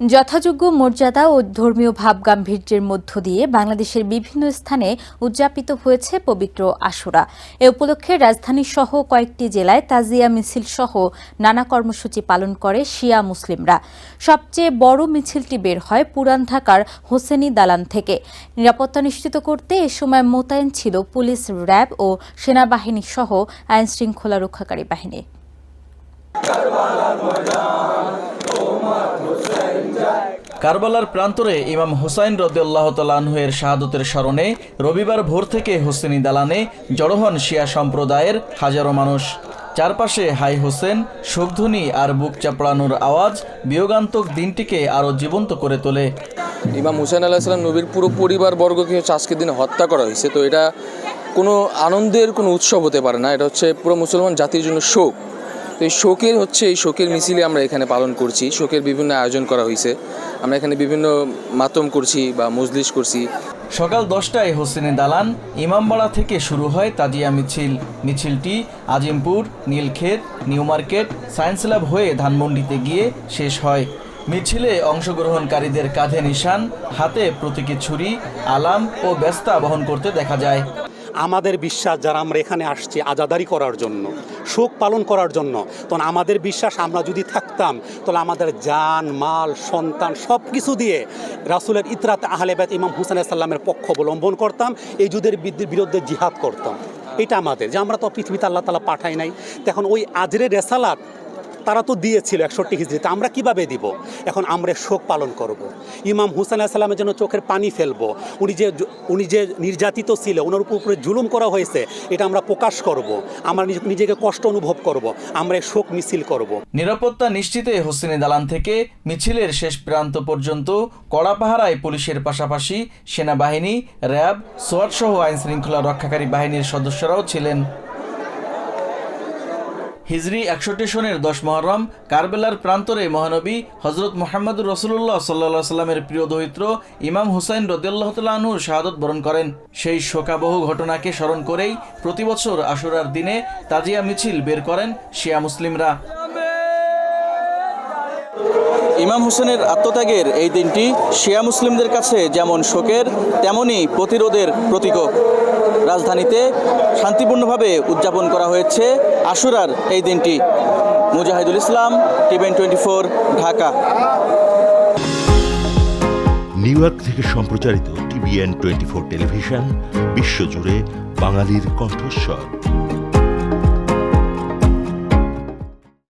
যথাযোগ্য মর্যাদা ও ধর্মীয় ভাবগাম্ভীর্যের মধ্য দিয়ে বাংলাদেশের বিভিন্ন স্থানে উদযাপিত হয়েছে পবিত্র আশুরা। এ উপলক্ষে রাজধানী সহ কয়েকটি জেলায় তাজিয়া মিছিল সহ নানা কর্মসূচি পালন করে শিয়া মুসলিমরা। সবচেয়ে বড় মিছিলটি বের হয় পুরান ঢাকার হোসেনি দালান থেকে। নিরাপত্তা নিশ্চিত করতে এ সময় মোতায়েন ছিল পুলিশ র্যাব ও সেনাবাহিনী সহ আইন শৃঙ্খলা রক্ষাকারী বাহিনী। কারবালার প্রান্তরে ইমাম হুসাইন রদিয়াল্লাহ তালাহের শাহাদতের স্মরণে রবিবার ভোর থেকে হোসেনি দালানে জড়ো হন শিয়া সম্প্রদায়ের হাজারো মানুষ। চারপাশে হাই হোসেন শোকধ্বনি আর বুক চাপড়ানোর আওয়াজ বিয়োগান্তক দিনটিকে আরও জীবন্ত করে তোলে। ইমাম হুসেন আলাহিসাল্লাম নবীর পুরো পরিবার বর্গকে আজকের দিনে হত্যা করা হয়েছে। তো এটা কোনো আনন্দের কোনো উৎসব হতে পারে না। এটা হচ্ছে পুরো মুসলমান জাতির জন্য শোক। তো এই শোকের হচ্ছে, এই শোকের মিছিলে আমরা এখানে পালন করছি। শোকের বিভিন্ন আয়োজন করা হয়েছে। আমরা এখানে বিভিন্ন মাতম করছি বা মজলিস করছি। সকাল দশটায় হোসেনি দালান, ইমামবাড়া থেকে শুরু হয় তাজিয়া মিছিল, মিছিলটি Azimpur, Nilkhet, new market, science lab হয়ে ধানমন্ডিতে গিয়ে শেষ হয়। মিছিলে অংশগ্রহণকারীদের কাঁধে নিশান, হাতে প্রতীকী ছুরি, আলাম ও ব্যস্তা বহন করতে দেখা যায়। আমাদের বিশ্বাস যারা আমরা এখানে আসছি আজাদারি করার জন্য, শোক পালন করার জন্য, তখন আমাদের বিশ্বাস আমরা যদি থাকতাম, তাহলে আমাদের জান, মাল, সন্তান সব কিছু দিয়ে রাসুলের ইতরাত আহলেবাদ ইমাম হুসেন সাল্লামের পক্ষ অবলম্বন করতাম, এই যুদ্ধের বিরুদ্ধে জিহাদ করতাম। এটা আমাদের। যে আমরা তো পৃথিবীতে আল্লাহ তালা পাঠাই নাই তখন ওই আজরের রেসালাত তারা তো দিয়েছিল একষট্টি হিজড়িতে, আমরা কীভাবে দিব এখন আমরা শোক পালন করব। ইমাম হুসেন সাল্লামের জন্য চোখের পানি ফেলব উনি যে উনি যে নির্যাতিত ছিল, ওনার উপর জুলুম করা হয়েছে, এটা আমরা প্রকাশ করব। আমরা নিজ- নিজেকে কষ্ট অনুভব করব। আমরা শোক মিছিল করব। নিরাপত্তা নিশ্চিতে হোসেনি দালান থেকে মিছিলের শেষ প্রান্ত পর্যন্ত কড়া পাহারায় পুলিশের পাশাপাশি সেনাবাহিনী, র্যাব সোয়াট সহ আইন শৃঙ্খলা রক্ষাকারী বাহিনীর সদস্যরাও ছিলেন হিজরি একষট্টি সনের দশ মহরম, কারবেলার প্রান্তরে মহানবী হজরত মোহাম্মদুর রসুল্লাহ সাল্লা সাল্লামের প্রিয় দহিত্র ইমাম হুসাইন রদিয়াল্লাহ তাল্লাহনুর শাহাদত বরণ করেন। সেই শোকাবহ ঘটনাকে স্মরণ করেই প্রতিবছর আশুরার দিনে তাজিয়া মিছিল বের করেন শিয়া মুসলিমরা। ইমাম হোসেনের আত্মত্যাগের এই দিনটি শিয়া মুসলিমদের কাছে যেমন শোকের তেমনই প্রতিরোধের প্রতীকও। রাজধানীতে শান্তিপূর্ণভাবে উদযাপন করা হয়েছে আশুরার এই দিনটি। Mujahidul Islam TVN twenty four, Dhaka. New York থেকে সম্প্রচারিত টিভিএন টোয়েন্টি ফোর টেলিভিশন, বিশ্বজুড়ে বাঙালির কণ্ঠস্বর।